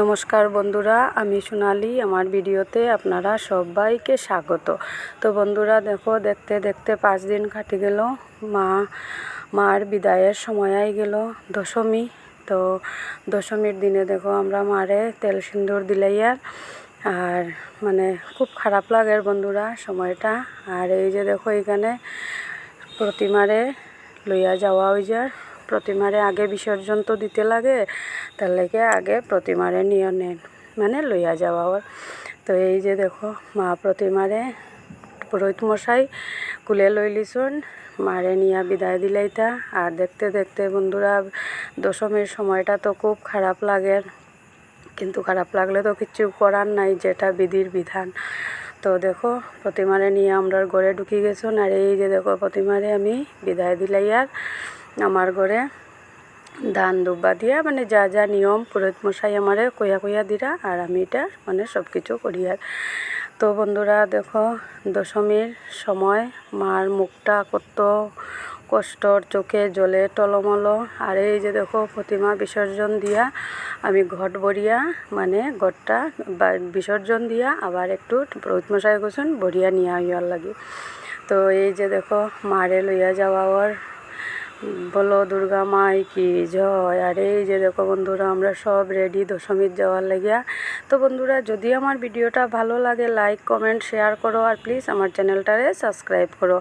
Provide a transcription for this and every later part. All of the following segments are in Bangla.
নমস্কার বন্ধুরা, আমি সোনালি। আমার ভিডিওতে আপনারা সবাইকে স্বাগত। তো বন্ধুরা, দেখো, দেখতে দেখতে পাঁচ দিন কাটি গেল। মা, মার বিদায়ের সময় আই গেল, দশমী। তো দশমীর দিনে দেখো, আমরা মারে তেল সিন্দুর দিলাইয়ার আর মানে খুব খারাপ লাগে বন্ধুরা সময়টা। আর এই যে দেখো, এখানে প্রতিমারে লইয়া যাওয়া ওই যায় প্রতিমারে আগে বিসর্জন তো দিতে লাগে তার লেগে আগে প্রতিমারে নিয়ে নেন মানে লইয়া যাওয়া তো এই যে দেখো, মা প্রতিমারে পুরোহিত মশাই কুলে লই লিছুন মারে নিয়া বিদায় দিলাইতা। আর দেখতে দেখতে বন্ধুরা, দশমীর সময়টা তো খুব খারাপ লাগে, কিন্তু খারাপ লাগলে তো কিচ্ছু করার নাই, যেটা বিধির বিধান। তো দেখো, প্রতিমারে নিয়ে আমরা ঘরে ঢুকি গেছুন, আর এই যে দেখো, প্রতিমারে আমি বিদায় দিলাই আর আমার ঘরে ধান দুব্বা দিয়া মানে যা যা নিয়ম পুরোহিত মশাই আমারে কইয়া কইয়া দিরা, আর আমি এটা মানে সব কিছু করি আর। তো বন্ধুরা, দেখো, দশমীর সময় মার মুখটা কত কষ্টর চোখে জলে টলমল। আর এই যে দেখো, প্রতিমা বিসর্জন দিয়া আমি ঘট বরিয়া মানে ঘরটা বিসর্জন দিয়া আবার একটু পুরোহিত মশাই গোছন বরিয়া নিয়ে আইয়ার লাগে। তো এই যে দেখো, মারে লইয়া যাওয়া ওর বলো, দুর্গা মাই কি জয়? আর এই যে দেখো বন্ধুরা, আমরা সব রেডি দশমীর যাওয়ার লাগিয়া। তো বন্ধুরা, যদি আমার ভিডিওটা ভালো লাগে লাইক কমেন্ট শেয়ার করো, আর প্লিজ আমার চ্যানেলটারে সাবস্ক্রাইব করো।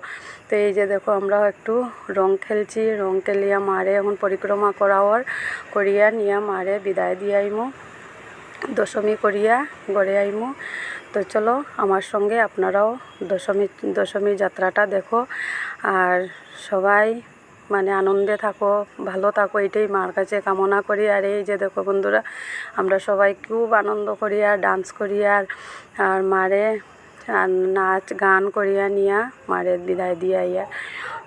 তো এই যে দেখো আমরা একটু রং খেলছি, রং খেলিয়া মারে এখন পরিক্রমা করাওয়ার, করিয়া নিয়া মারে বিদায় দিয়ে আইমু। দশমী করিয়া গড়ে আইমু। তো চলো, আমার সঙ্গে আপনারাও দশমী দশমী যাত্রাটা দেখো। আর সবাই মানে আনন্দে থাকো, ভালো থাকো, এটাই মার কাছে কামনা করি। আর এই যে দেখো বন্ধুরা, আমরা সবাই খুব আনন্দ করি আর ডান্স করি আর আর মারে আর নাচ গান করিয়া নিয়া মারে বিদায় দিয়া ইয়া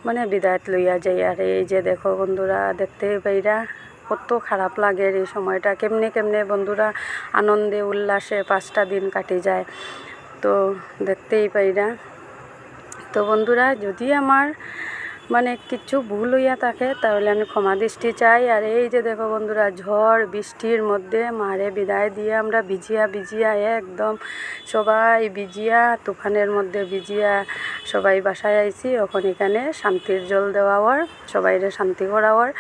মানে বিদায়ত লইয়া যাই। আর এই যে দেখো বন্ধুরা, দেখতে পাইরা কত খারাপ লাগে এই সময়টা। কেমনে কেমনে বন্ধুরা আনন্দে, উল্লাসে পাঁচটা দিন কাটে যায়। তো দেখতেই পাইরা। তো বন্ধুরা, যদি আমার মানে কিছু ভুল হইয়া থাকে, তাহলে আমি ক্ষমা দৃষ্টি চাই। আর এই যে দেখো বন্ধুরা, ঝড়, বৃষ্টির মধ্যে মারে বিদায় দিয়ে আমরা ভিজিয়া ভিজিয়া একদম সবাই ভিজিয়া, তুফানের মধ্যে ভিজিয়া সবাই বাসায় আইছি। ওখান এখানে শান্তির জল দেওয়ার সবাইরে শান্তি করাওয়ার,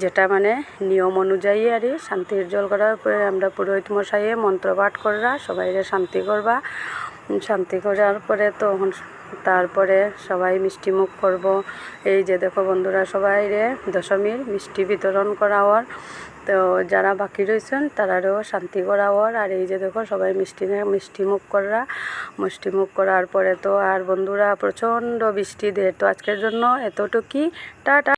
যেটা মানে নিয়ম অনুযায়ী আর শান্তির জল করার পরে আমরা পুরোহিত মশাইয়ে মন্ত্রপাঠ কররা সবাইরে শান্তি করবা। শান্তি করার পরে তো তারপরে সবাই মিষ্টি মুখ করব। এই যে দেখো বন্ধুরা, সবাই রে দশমীর মিষ্টি বিতরণ করা হওয়ার তো যারা বাকি রয়েছেন, তারারও শান্তি করা হওয়ার আর এই যে দেখো, সবাই মিষ্টি মিষ্টি মুখ করা, মিষ্টি মুখ করার পরে তো আর বন্ধুরা, প্রচণ্ড বৃষ্টি দেয় তো আজকের জন্য এতটুকুই। টাটা।